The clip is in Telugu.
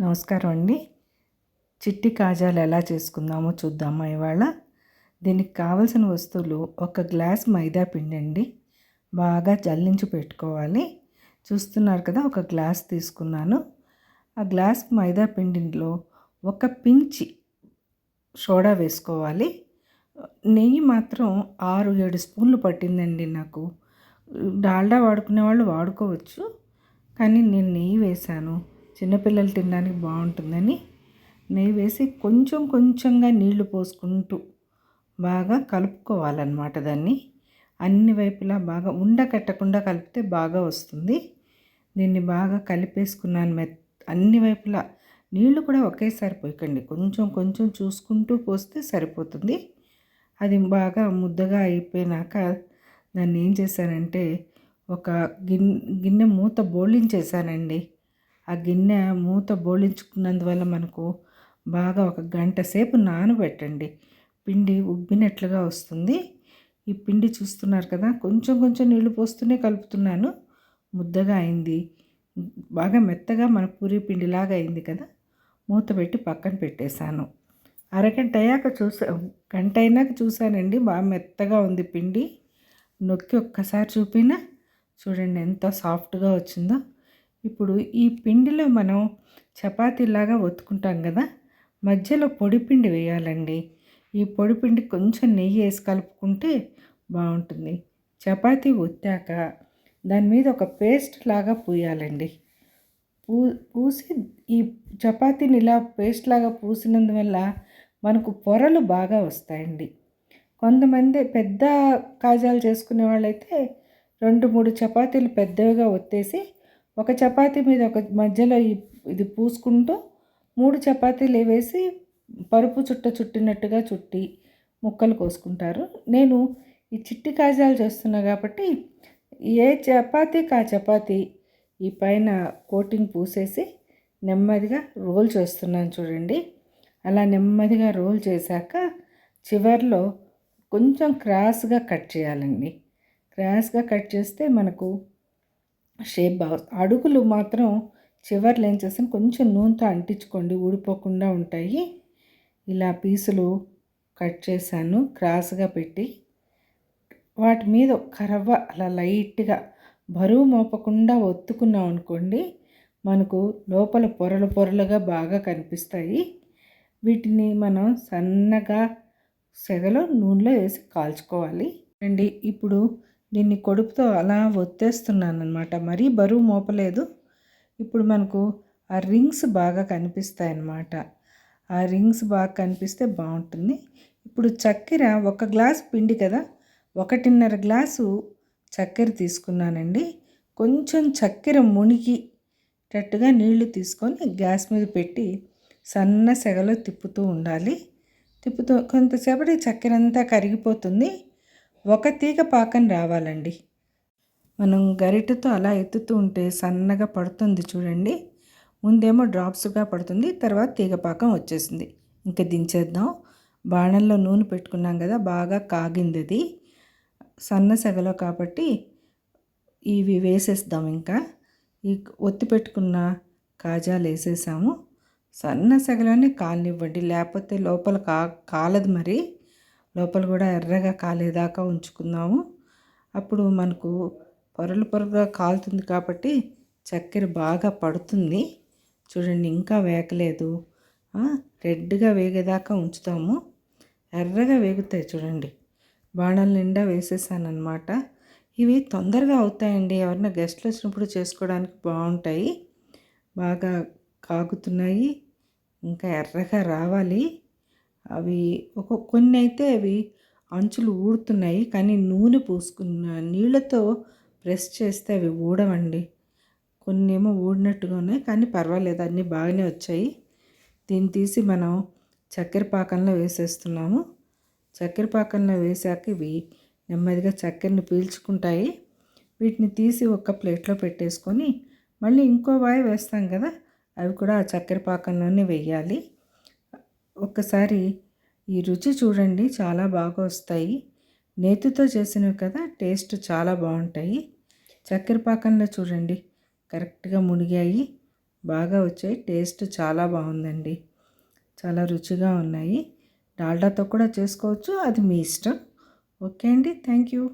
నమస్కారం అండి. చిట్టి కాజాలు ఎలా చేసుకుందామో చూద్దామా ఇవాళ. దీనికి కావలసిన వస్తువులు ఒక గ్లాస్ మైదా పిండి అండి. బాగా జల్లించి పెట్టుకోవాలి. చూస్తున్నారు కదా ఒక గ్లాస్ తీసుకున్నాను. ఆ గ్లాస్ మైదా పిండిలో ఒక పించి సోడా వేసుకోవాలి. నెయ్యి మాత్రం ఆరు ఏడు స్పూన్లు పట్టిందండి నాకు. డాల్డా వాడుకునే వాళ్ళు వాడుకోవచ్చు. కానీ నేను నెయ్యి వేశాను. చిన్నపిల్లలు తినడానికి బాగుంటుందని నెయ్యి వేసి కొంచెం కొంచెంగా నీళ్ళు పోసుకుంటూ బాగా కలుపుకోవాలన్నమాట దాన్ని. అన్ని వైపులా బాగా ఉండకట్టకుండా కలిపితే బాగా వస్తుంది. దీన్ని బాగా కలిపేసుకున్నాను మె అన్ని వైపులా నీళ్ళు కూడా ఒకేసారి పోయకండి. కొంచెం కొంచెం చూసుకుంటూ పోస్తే సరిపోతుంది. అది బాగా ముద్దగా అయిపోయినాక దాన్ని ఏం చేశానంటే ఒక గిన్నె గిన్నె మూత బోళించేసానండి ఆ గిన్నె మూత బోళించుకున్నందువల్ల మనకు బాగా ఒక గంట సేపు నానబెట్టండి. పిండి ఉబ్బినట్లుగా వస్తుంది. ఈ పిండి చూస్తున్నారు కదా కొంచెం కొంచెం నీళ్ళు పోస్తూనే కలుపుతున్నాను. ముద్దగా అయింది. బాగా మెత్తగా మన పూరి పిండిలాగా అయింది కదా మూత పెట్టి పక్కన పెట్టేశాను. అరగంట అయ్యాక చూసా గంట అయినాక చూశానండి బాగా మెత్తగా ఉంది పిండి. నొక్కి ఒక్కసారి చూపినా చూడండి ఎంత సాఫ్ట్గా వచ్చిందో. ఇప్పుడు ఈ పిండిలో మనం చపాతీలాగా ఒత్తుకుంటాం కదా మధ్యలో పొడిపిండి వేయాలండి. ఈ పొడిపిండి కొంచెం నెయ్యి వేసి కలుపుకుంటే బాగుంటుంది. చపాతీ ఒత్తాక దాని మీద ఒక పేస్ట్ లాగా పూయాలండి. పూ పూసి ఈ చపాతీని ఇలా పేస్ట్ లాగా పూసినందువల్ల మనకు పొరలు బాగా వస్తాయండి. కొంతమంది పెద్ద కాజాలు చేసుకునే వాళ్ళైతే రెండు మూడు చపాతీలు పెద్దవిగా ఒత్తేసి ఒక చపాతీ మీద ఒక మధ్యలో ఇది పూసుకుంటూ మూడు చపాతీలు వేసి పరుపు చుట్ట చుట్టినట్టుగా చుట్టి ముక్కలు కోసుకుంటారు. నేను ఈ చిట్టి కాజాలు చేస్తున్నా కాబట్టి ఏ చపాతీకి ఆ చపాతీ ఈ పైన కోటింగ్ పూసేసి నెమ్మదిగా రోల్ చేస్తున్నాను చూడండి. అలా నెమ్మదిగా రోల్ చేశాక చివర్లో కొంచెం క్రాస్గా కట్ చేయాలండి. క్రాస్గా కట్ చేస్తే మనకు షేప్ బాగా అడుగులు మాత్రం చివర్లు ఏం చేస్తాను కొంచెం నూనెతో అంటించుకోండి. ఊడిపోకుండా ఉంటాయి. ఇలా పీసులు కట్ చేశాను. క్రాస్గా పెట్టి వాటి మీద కరవ అలా లైట్గా బరువు మోపకుండా ఒత్తుకున్నాం అనుకోండి మనకు లోపల పొరలు పొరలుగా బాగా కనిపిస్తాయి. వీటిని మనం సన్నగా సెగలో నూనెలో వేసి కాల్చుకోవాలి. అండి ఇప్పుడు దీన్ని కొడుపుతో అలా ఒత్తేస్తున్నాను అనమాట మరీ బరువు మోపలేదు. ఇప్పుడు మనకు ఆ రింగ్స్ బాగా కనిపిస్తాయి అన్నమాట ఆ రింగ్స్ బాగా కనిపిస్తే బాగుంటుంది. ఇప్పుడు చక్కెర ఒక గ్లాస్ పిండి కదా? ఒకటిన్నర గ్లాసు చక్కెర తీసుకున్నానండి. కొంచెం చక్కెర మునిగిటట్టుగా నీళ్ళు తీసుకొని గ్యాస్ మీద పెట్టి సన్న సెగలో తిప్పుతూ ఉండాలి. తిప్పుతూ కొంతసేపటి చక్కెర అంతా కరిగిపోతుంది. ఒక తీగ పాకం రావాలండి. మనం గరిటెతో అలా ఎత్తుతూ ఉంటే సన్నగా పడుతుంది చూడండి. ముందేమో డ్రాప్స్గా పడుతుంది తర్వాత తీగ పాకం వచ్చేసింది. ఇంకా దించేద్దాం. బాణల్లో నూనె పెట్టుకున్నాం కదా బాగా కాగింది అది సన్న సెగలో కాబట్టి ఇవి వేసేద్దాం ఇంకా. ఈ ఒత్తి పెట్టుకున్న కాజాలు వేసేసాము. సన్న సెగలోనే కాలనివ్వండి లేకపోతే లోపల కా కాలదు మరి. లోపల కూడా ఎర్రగా కాలేదాకా ఉంచుకుందాము అప్పుడు మనకు పొరలు పొరగా కాలుతుంది కాబట్టి చక్కెర బాగా పడుతుంది. చూడండి ఇంకా వేగలేదు రెడ్గా వేగేదాకా ఉంచుతాము. ఎర్రగా వేగుతాయి చూడండి. బాణాల నిండా వేసేసానమాట ఇవి తొందరగా అవుతాయండి. ఎవరైనా గెస్ట్లు వచ్చినప్పుడు చేసుకోవడానికి బాగుంటాయి. బాగా కాగుతున్నాయి. ఇంకా ఎర్రగా రావాలి. అవి ఒక కొన్ని అయితే అవి అంచులు ఊడుతున్నాయి కానీ నూనె పూసుకున్న నీళ్ళతో ప్రెస్ చేస్తే అవి ఊడవండి. కొన్ని ఏమో ఊడినట్టుగా ఉన్నాయి కానీ పర్వాలేదు అన్నీ బాగానే వచ్చాయి. దీన్ని తీసి మనం చక్కెర పాకంలో వేసేస్తున్నాము. చక్కెర పాకంలో వేసాక ఇవి నెమ్మదిగా చక్కెరని పీల్చుకుంటాయి. వీటిని తీసి ఒక ప్లేట్లో పెట్టేసుకొని మళ్ళీ ఇంకో వాయి వేస్తాం కదా అవి కూడా ఆ చక్కెర పాకంలోనే వేయాలి. ఒక్కసారి ఈ రుచి చూడండి చాలా బాగా వస్తాయి. నేతితో చేసినవి కదా టేస్ట్ చాలా బాగుంటాయి. చక్కెర పాకంలో చూడండి కరెక్ట్గా మునిగాయి బాగా వచ్చాయి టేస్ట్ చాలా బాగుందండి. చాలా రుచిగా ఉన్నాయి. డాల్డాతో కూడా చేసుకోవచ్చు అది మీ ఇష్టం. ఓకే అండి థ్యాంక్ యూ.